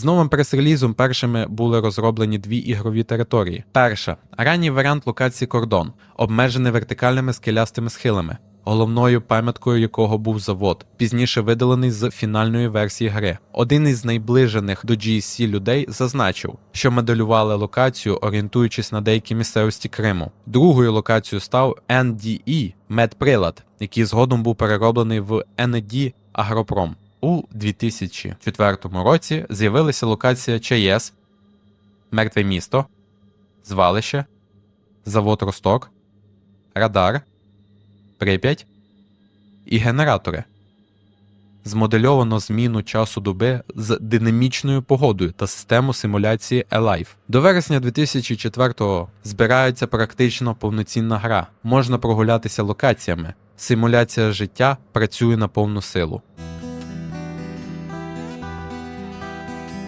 З новим прес-релізом першими були розроблені дві ігрові території. Перша ранній варіант локації кордон, обмежений вертикальними скелястими схилами, головною пам'яткою якого був завод, пізніше видалений з фінальної версії гри. Один із найближених до GSC людей зазначив, що моделювали локацію, орієнтуючись на деякі місцевості Криму. Другою локацією став NDE Медприлад, який згодом був перероблений в ND Агропром. У 2004 році з'явилася локація ЧАЕС, Мертве місто, Звалище, Завод Росток, Радар, Прип'ять і генератори. Змодельовано зміну часу доби з динамічною погодою та систему симуляції Alive. До вересня 2004-го збирається практично повноцінна гра. Можна прогулятися локаціями. Симуляція життя працює на повну силу.